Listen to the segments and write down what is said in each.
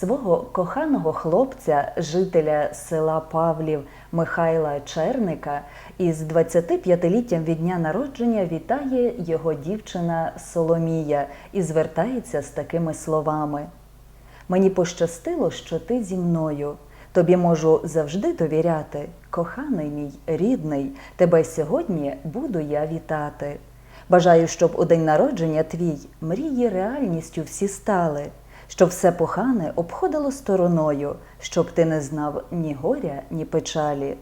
свого коханого хлопця, жителя села Павлів Михайла Черника, із 25-літтям від дня народження вітає його дівчина Соломія і звертається з такими словами. Мені пощастило, що ти зі мною. Тобі можу завжди довіряти. Коханий мій, рідний, тебе сьогодні буду я вітати. Бажаю, щоб у день народження твій мрії реальністю всі стали, щоб все похане обходило стороною, щоб ти не знав ні горя, ні печалі.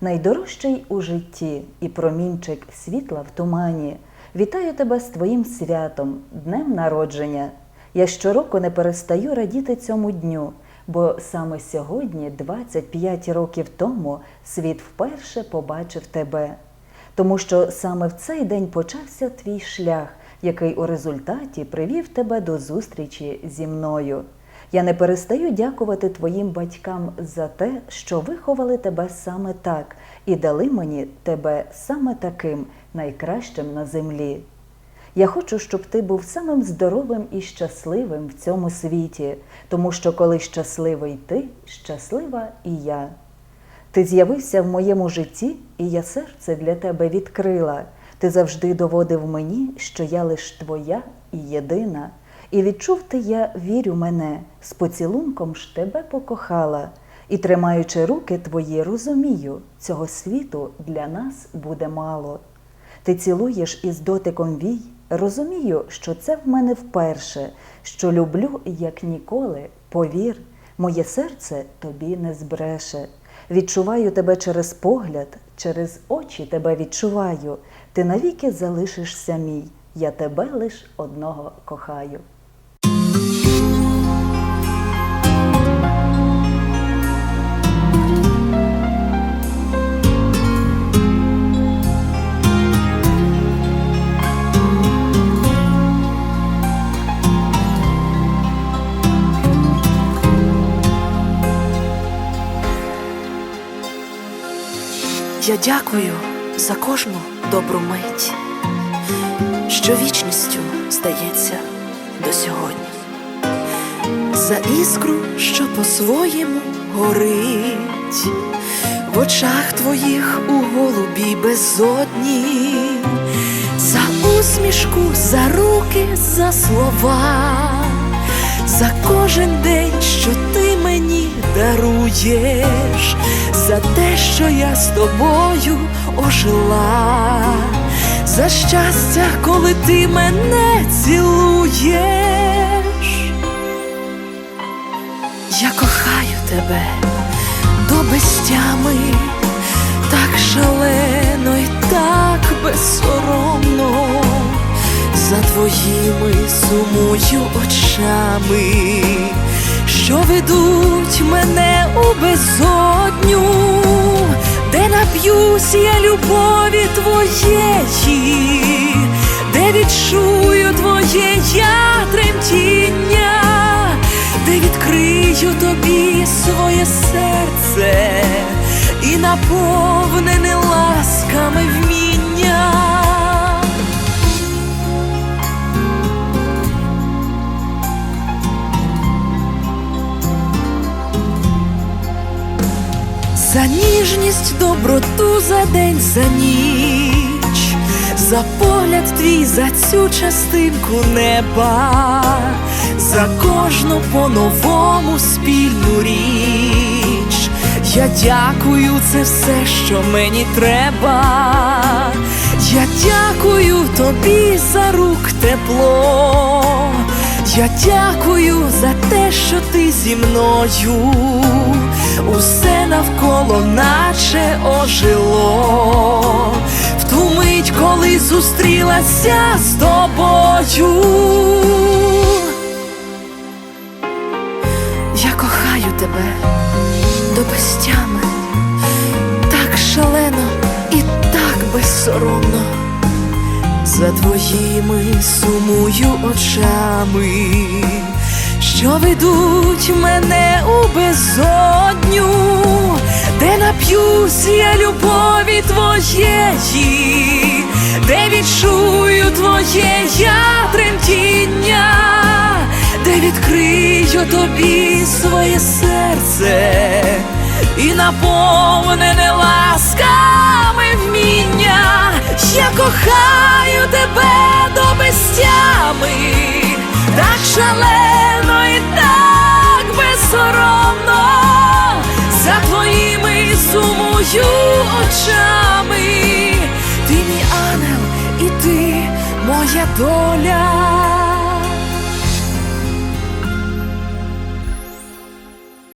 Найдорожчий у житті і промінчик світла в тумані. Вітаю тебе з твоїм святом, днем народження. Я щороку не перестаю радіти цьому дню, бо саме сьогодні, 25 років тому, світ вперше побачив тебе. Тому що саме в цей день почався твій шлях, який у результаті привів тебе до зустрічі зі мною. Я не перестаю дякувати твоїм батькам за те, що виховали тебе саме так і дали мені тебе саме таким найкращим на землі. Я хочу, щоб ти був самим здоровим і щасливим в цьому світі, тому що коли щасливий ти, щаслива і я. Ти з'явився в моєму житті, і я серце для тебе відкрила. Ти завжди доводив мені, що я лиш твоя і єдина. І відчув ти, я вірю мене, з поцілунком ж тебе покохала, і, тримаючи руки твої, розумію, цього світу для нас буде мало. Ти цілуєш із дотиком вій, розумію, що це в мене вперше, що люблю, як ніколи, повір, моє серце тобі не збреше. Відчуваю тебе через погляд, через очі тебе відчуваю. Ти навіки залишишся мій, я тебе лиш одного кохаю. Я дякую за кожну добру мить, що вічністю здається до сьогодні, за іскру, що по-своєму горить, в очах твоїх у голубій безодні, за усмішку, за руки, за слова, за кожен день, що ти мені даруєш, за те, що я з тобою ожила, за щастя, коли ти мене цілуєш. Я кохаю тебе до безтями, так шалено й так безсоромно, за твоїми сумую очами, що ведуть мене у безодню, де нап'юсь я любові твоєї, де відчую твоє я тремтіння, де відкрию тобі своє серце і наповнене ласками За ніжність, доброту за день, за ніч, за погляд твій, за цю частинку неба, за кожну по-новому спільну річ. Я дякую, це все, що мені треба. Я дякую тобі за рук тепло. Я дякую за те, що ти зі мною, усе навколо наче ожило, в ту мить, коли зустрілася з тобою. Я кохаю тебе до безтями, так шалено і так безсоромно. За твоїми сумую очами, що ведуть мене у безодню, де нап'юсь я любові твоєї, де відчую твоє я тремтіння, де відкрию тобі своє серце і наповнене ласками вміння. Я кохаю тебе до очами. Ти мій ангел, і ти моя доля.